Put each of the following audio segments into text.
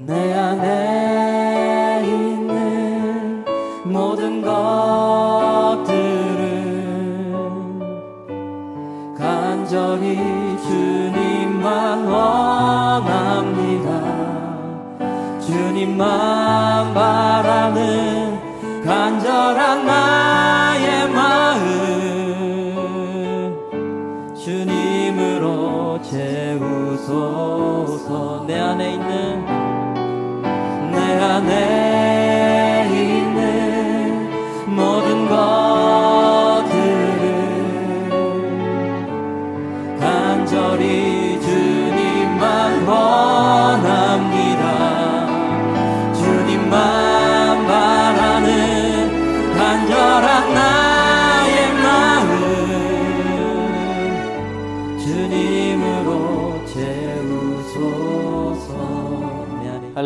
내 안에 있는 모든 것들은 간절히 주님만 원합니다. 주님만 바라는 간절한 나의 마음 내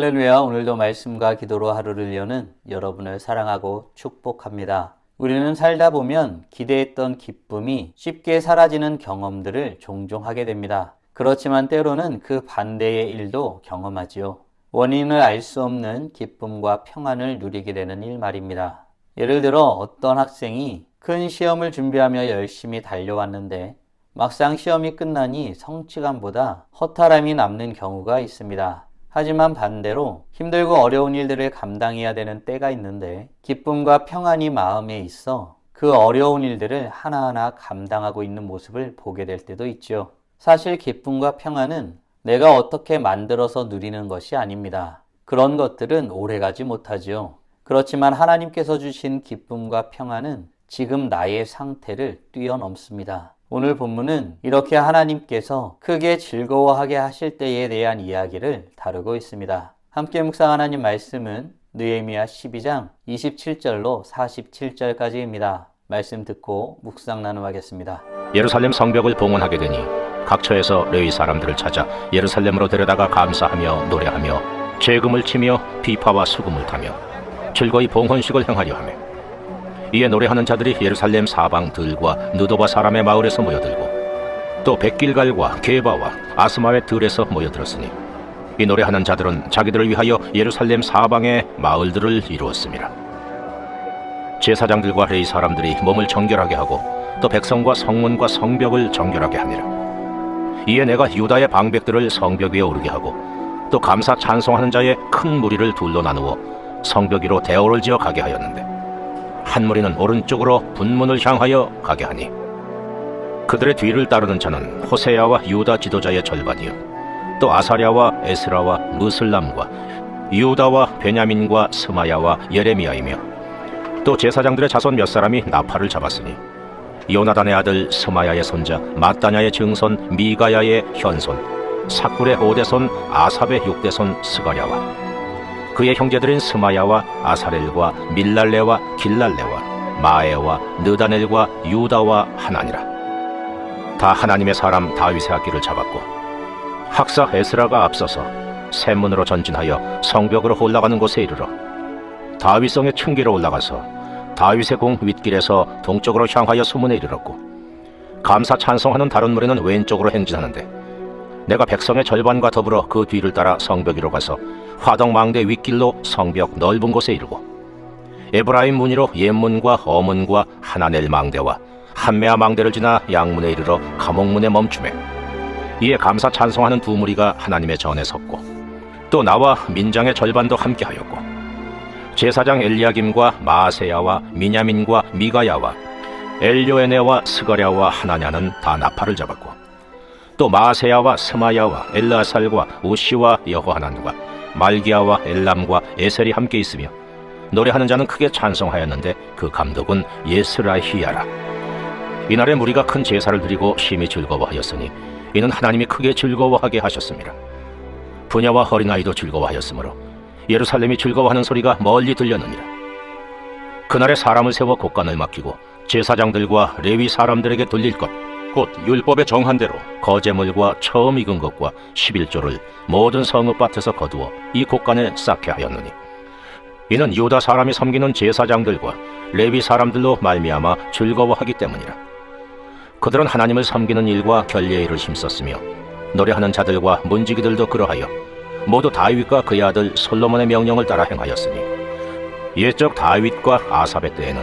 할렐루야 오늘도 말씀과 기도로 하루를 여는 여러분을 사랑하고 축복합니다. 우리는 살다 보면 기대했던 기쁨이 쉽게 사라지는 경험들을 종종 하게 됩니다. 그렇지만 때로는 그 반대의 일도 경험하지요. 원인을 알 수 없는 기쁨과 평안을 누리게 되는 일 말입니다. 예를 들어 어떤 학생이 큰 시험을 준비하며 열심히 달려왔는데 막상 시험이 끝나니 성취감보다 허탈함이 남는 경우가 있습니다. 하지만 반대로 힘들고 어려운 일들을 감당해야 되는 때가 있는데 기쁨과 평안이 마음에 있어 그 어려운 일들을 하나하나 감당하고 있는 모습을 보게 될 때도 있죠. 사실 기쁨과 평안은 내가 어떻게 만들어서 누리는 것이 아닙니다. 그런 것들은 오래가지 못하지요. 그렇지만 하나님께서 주신 기쁨과 평안은 지금 나의 상태를 뛰어넘습니다. 오늘 본문은 이렇게 하나님께서 크게 즐거워하게 하실 때에 대한 이야기를 다루고 있습니다. 함께 묵상 하나님 말씀은 느헤미야 12장 27절로 47절까지입니다. 말씀 듣고 묵상 나누겠습니다. 예루살렘 성벽을 봉헌하게 되니 각처에서 레위 사람들을 찾아 예루살렘으로 데려다가 감사하며 노래하며 재금을 치며 비파와 수금을 타며 즐거이 봉헌식을 행하려 하며 이에 노래하는 자들이 예루살렘 사방 들과 느도바 사람의 마을에서 모여들고 또 백길갈과 게바와 아스마의 들에서 모여들었으니 이 노래하는 자들은 자기들을 위하여 예루살렘 사방의 마을들을 이루었습니다. 제사장들과 레이 사람들이 몸을 정결하게 하고 또 백성과 성문과 성벽을 정결하게 하니라. 이에 내가 유다의 방백들을 성벽 위에 오르게 하고 또 감사 찬송하는 자의 큰 무리를 둘로 나누어 성벽 위로 대오를 지어 가게 하였는데 한 무리는 오른쪽으로 분문을 향하여 가게 하니 그들의 뒤를 따르는 자는 호세야와 유다 지도자의 절반이요 또 아사랴와 에스라와 무슬람과 유다와 베냐민과 스마야와 예레미야이며 또 제사장들의 자손 몇 사람이 나팔을 잡았으니 요나단의 아들 스마야의 손자 마따냐의 증손 미가야의 현손 사꿀의 오대손 아삽의 육대손 스가랴와 그의 형제들인 스마야와 아사렐과 밀랄레와 길랄레와 마에와 느다넬과 유다와 하나니라. 다 하나님의 사람 다윗의 악기를 잡았고 학사 에스라가 앞서서 샘문으로 전진하여 성벽으로 올라가는 곳에 이르러 다윗성의 층기로 올라가서 다윗의 공 윗길에서 동쪽으로 향하여 수문에 이르렀고 감사 찬송하는 다른 무리는 왼쪽으로 행진하는데 내가 백성의 절반과 더불어 그 뒤를 따라 성벽 위로 가서 화덕망대 윗길로 성벽 넓은 곳에 이르고 에브라임 문이로 옛문과 어문과 하나넬 망대와 한메아 망대를 지나 양문에 이르러 감옥문에 멈추매 이에 감사 찬송하는 두 무리가 하나님의 전에 섰고 또 나와 민장의 절반도 함께하였고 제사장 엘리야김과 마세야와 미냐민과 미가야와 엘요에네와 스가랴와 하나냐는 다 나팔을 잡았고 또 마세야와 스마야와 엘라살과 우시와 여호하난과 말기야와 엘람과 에셀이 함께 있으며 노래하는 자는 크게 찬송하였는데 그 감독은 예스라히야라. 이날에 무리가 큰 제사를 드리고 심히 즐거워하였으니 이는 하나님이 크게 즐거워하게 하셨습니다. 부녀와 어린아이도 즐거워하였으므로 예루살렘이 즐거워하는 소리가 멀리 들렸느니라. 그날에 사람을 세워 곡간을 맡기고 제사장들과 레위 사람들에게 돌릴 것 곧 율법에 정한 대로 거제물과 처음 익은 것과 11조를 모든 성읍 밭에서 거두어 이 곡간에 쌓게 하였느니. 이는 유다 사람이 섬기는 제사장들과 레위 사람들로 말미암아 즐거워하기 때문이라. 그들은 하나님을 섬기는 일과 결례의 일을 힘썼으며 노래하는 자들과 문지기들도 그러하여 모두 다윗과 그의 아들 솔로몬의 명령을 따라 행하였으니 옛적 다윗과 아삽의 때에는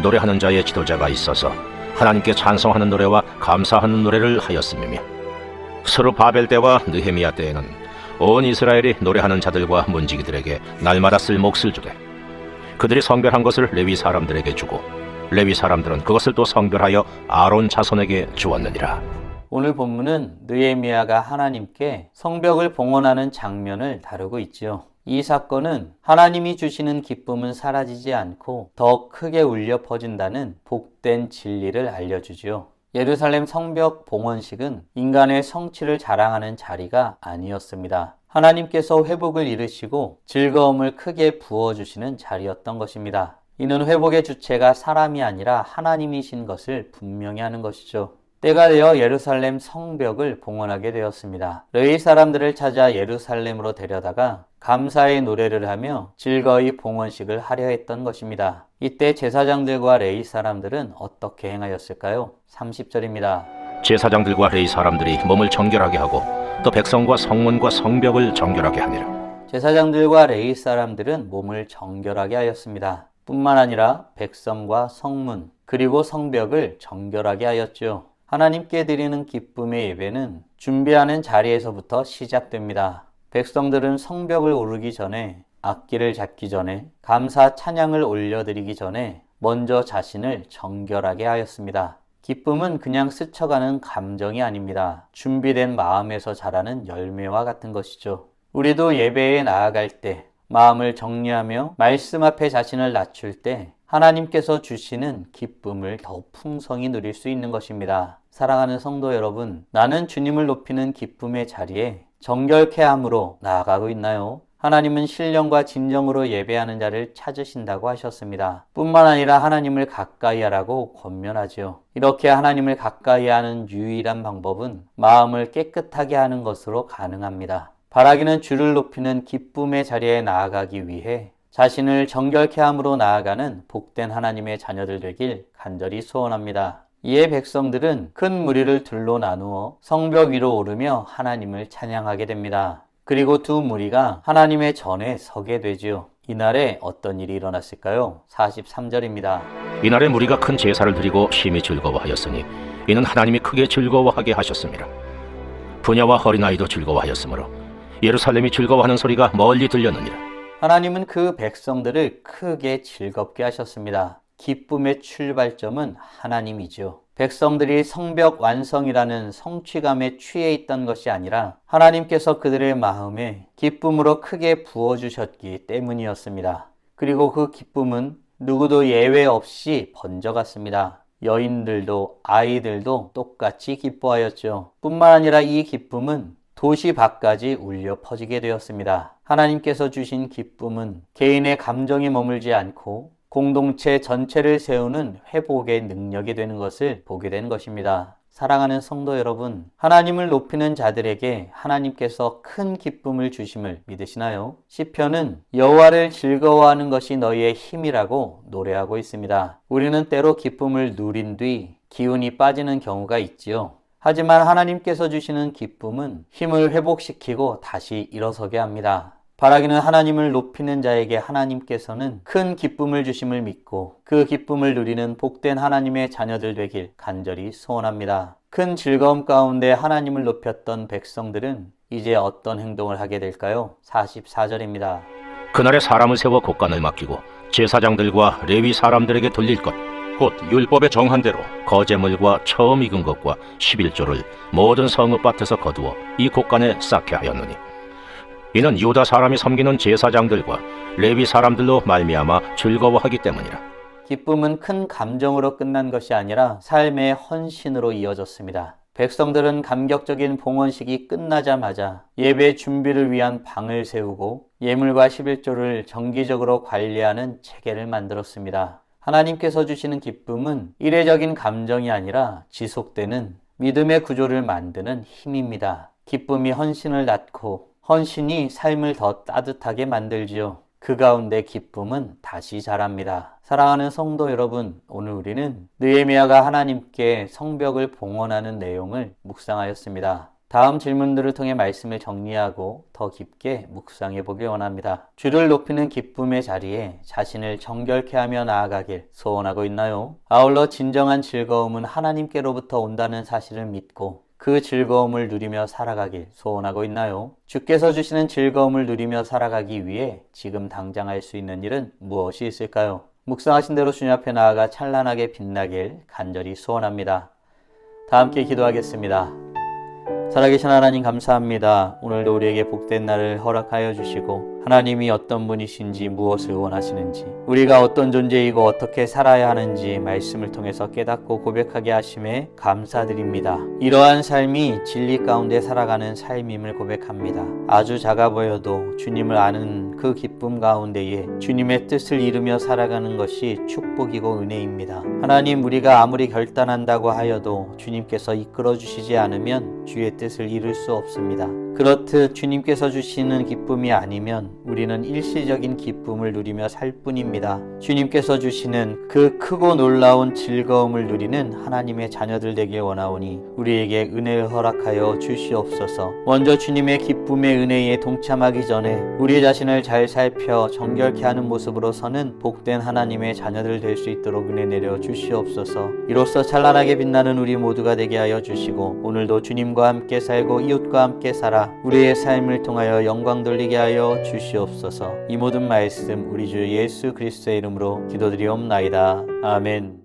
노래하는 자의 지도자가 있어서 하나님께 찬송하는 노래와 감사하는 노래를 하였음이며 서로 바벨 때와 느헤미야 때에는 온 이스라엘이 노래하는 자들과 문지기들에게 날마다 쓸 몫을 주되 그들이 성별한 것을 레위 사람들에게 주고 레위 사람들은 그것을 또 성별하여 아론 자손에게 주었느니라. 오늘 본문은 느헤미야가 하나님께 성벽을 봉헌하는 장면을 다루고 있지요. 이 사건은 하나님이 주시는 기쁨은 사라지지 않고 더 크게 울려 퍼진다는 복된 진리를 알려주지요. 예루살렘 성벽 봉헌식은 인간의 성취를 자랑하는 자리가 아니었습니다. 하나님께서 회복을 이루시고 즐거움을 크게 부어주시는 자리였던 것입니다. 이는 회복의 주체가 사람이 아니라 하나님이신 것을 분명히 하는 것이죠. 때가 되어 예루살렘 성벽을 봉헌하게 되었습니다. 레위 사람들을 찾아 예루살렘으로 데려다가 감사의 노래를 하며 즐거이 봉헌식을 하려 했던 것입니다. 이때 제사장들과 레위 사람들은 어떻게 행하였을까요? 30절입니다. 제사장들과 레위 사람들이 몸을 정결하게 하고 또 백성과 성문과 성벽을 정결하게 하니라. 제사장들과 레위 사람들은 몸을 정결하게 하였습니다. 뿐만 아니라 백성과 성문 그리고 성벽을 정결하게 하였죠. 하나님께 드리는 기쁨의 예배는 준비하는 자리에서부터 시작됩니다. 백성들은 성벽을 오르기 전에 악기를 잡기 전에 감사 찬양을 올려드리기 전에 먼저 자신을 정결하게 하였습니다. 기쁨은 그냥 스쳐가는 감정이 아닙니다. 준비된 마음에서 자라는 열매와 같은 것이죠. 우리도 예배에 나아갈 때 마음을 정리하며 말씀 앞에 자신을 낮출 때 하나님께서 주시는 기쁨을 더 풍성히 누릴 수 있는 것입니다. 사랑하는 성도 여러분, 나는 주님을 높이는 기쁨의 자리에 정결케 함으로 나아가고 있나요? 하나님은 신령과 진정으로 예배하는 자를 찾으신다고 하셨습니다. 뿐만 아니라 하나님을 가까이 하라고 권면하지요. 이렇게 하나님을 가까이 하는 유일한 방법은 마음을 깨끗하게 하는 것으로 가능합니다. 바라기는 주를 높이는 기쁨의 자리에 나아가기 위해 자신을 정결케 함으로 나아가는 복된 하나님의 자녀들 되길 간절히 소원합니다. 이에 백성들은 큰 무리를 둘로 나누어 성벽 위로 오르며 하나님을 찬양하게 됩니다. 그리고 두 무리가 하나님의 전에 서게 되지요. 이날에 어떤 일이 일어났을까요? 43절입니다. 이날에 무리가 큰 제사를 드리고 심히 즐거워하였으니 이는 하나님이 크게 즐거워하게 하셨습니다. 부녀와 어린아이도 즐거워하였으므로 예루살렘이 즐거워하는 소리가 멀리 들렸느니라. 하나님은 그 백성들을 크게 즐겁게 하셨습니다. 기쁨의 출발점은 하나님이죠. 백성들이 성벽 완성이라는 성취감에 취해 있던 것이 아니라 하나님께서 그들의 마음에 기쁨으로 크게 부어주셨기 때문이었습니다. 그리고 그 기쁨은 누구도 예외 없이 번져갔습니다. 여인들도 아이들도 똑같이 기뻐하였죠. 뿐만 아니라 이 기쁨은 도시 밖까지 울려 퍼지게 되었습니다. 하나님께서 주신 기쁨은 개인의 감정이 머물지 않고 공동체 전체를 세우는 회복의 능력이 되는 것을 보게 되는 것입니다. 사랑하는 성도 여러분, 하나님을 높이는 자들에게 하나님께서 큰 기쁨을 주심을 믿으시나요? 시편은 여호와를 즐거워하는 것이 너희의 힘이라고 노래하고 있습니다. 우리는 때로 기쁨을 누린 뒤 기운이 빠지는 경우가 있지요. 하지만 하나님께서 주시는 기쁨은 힘을 회복시키고 다시 일어서게 합니다. 바라기는 하나님을 높이는 자에게 하나님께서는 큰 기쁨을 주심을 믿고 그 기쁨을 누리는 복된 하나님의 자녀들 되길 간절히 소원합니다. 큰 즐거움 가운데 하나님을 높였던 백성들은 이제 어떤 행동을 하게 될까요? 44절입니다. 그날에 사람을 세워 곡간을 맡기고 제사장들과 레위 사람들에게 돌릴 것 곧 율법에 정한 대로 거제물과 처음 익은 것과 11조를 모든 성읍 밭에서 거두어 이 곡간에 쌓게 하였느니 이는 유다 사람이 섬기는 제사장들과 레위 사람들로 말미암아 즐거워하기 때문이라 기쁨은 큰 감정으로 끝난 것이 아니라 삶의 헌신으로 이어졌습니다. 백성들은 감격적인 봉헌식이 끝나자마자 예배 준비를 위한 방을 세우고 예물과 11조를 정기적으로 관리하는 체계를 만들었습니다. 하나님께서 주시는 기쁨은 이례적인 감정이 아니라 지속되는 믿음의 구조를 만드는 힘입니다. 기쁨이 헌신을 낳고 헌신이 삶을 더 따뜻하게 만들지요. 그 가운데 기쁨은 다시 자랍니다. 사랑하는 성도 여러분, 오늘 우리는 느헤미야가 하나님께 성벽을 봉헌하는 내용을 묵상하였습니다. 다음 질문들을 통해 말씀을 정리하고 더 깊게 묵상해 보길 원합니다. 주를 높이는 기쁨의 자리에 자신을 정결케 하며 나아가길 소원하고 있나요? 아울러 진정한 즐거움은 하나님께로부터 온다는 사실을 믿고 그 즐거움을 누리며 살아가길 소원하고 있나요? 주께서 주시는 즐거움을 누리며 살아가기 위해 지금 당장 할 수 있는 일은 무엇이 있을까요? 묵상하신 대로 주님 앞에 나아가 찬란하게 빛나길 간절히 소원합니다. 다 함께 기도하겠습니다. 살아계신 하나님 감사합니다. 오늘도 우리에게 복된 날을 허락하여 주시고 하나님이 어떤 분이신지 무엇을 원하시는지 우리가 어떤 존재이고 어떻게 살아야 하는지 말씀을 통해서 깨닫고 고백하게 하심에 감사드립니다. 이러한 삶이 진리 가운데 살아가는 삶임을 고백합니다. 아주 작아 보여도 주님을 아는 그 기쁨 가운데에 주님의 뜻을 이루며 살아가는 것이 축복이고 은혜입니다. 하나님 우리가 아무리 결단한다고 하여도 주님께서 이끌어 주시지 않으면 주의 뜻을 이룰 수 없습니다. 그렇듯 주님께서 주시는 기쁨이 아니면 우리는 일시적인 기쁨을 누리며 살 뿐입니다. 주님께서 주시는 그 크고 놀라운 즐거움을 누리는 하나님의 자녀들 되길 원하오니 우리에게 은혜를 허락하여 주시옵소서. 먼저 주님의 기쁨의 은혜에 동참하기 전에 우리 자신을 잘 살펴 정결케 하는 모습으로 서는 복된 하나님의 자녀들 될 수 있도록 은혜 내려 주시옵소서. 이로써 찬란하게 빛나는 우리 모두가 되게 하여 주시고 오늘도 주님과 함께 살고 이웃과 함께 살아 우리의 삶을 통하여 영광 돌리게 하여 주시옵소서. 이 모든 말씀 우리 주 예수 그리스도의 이름으로 기도드리옵나이다. 아멘.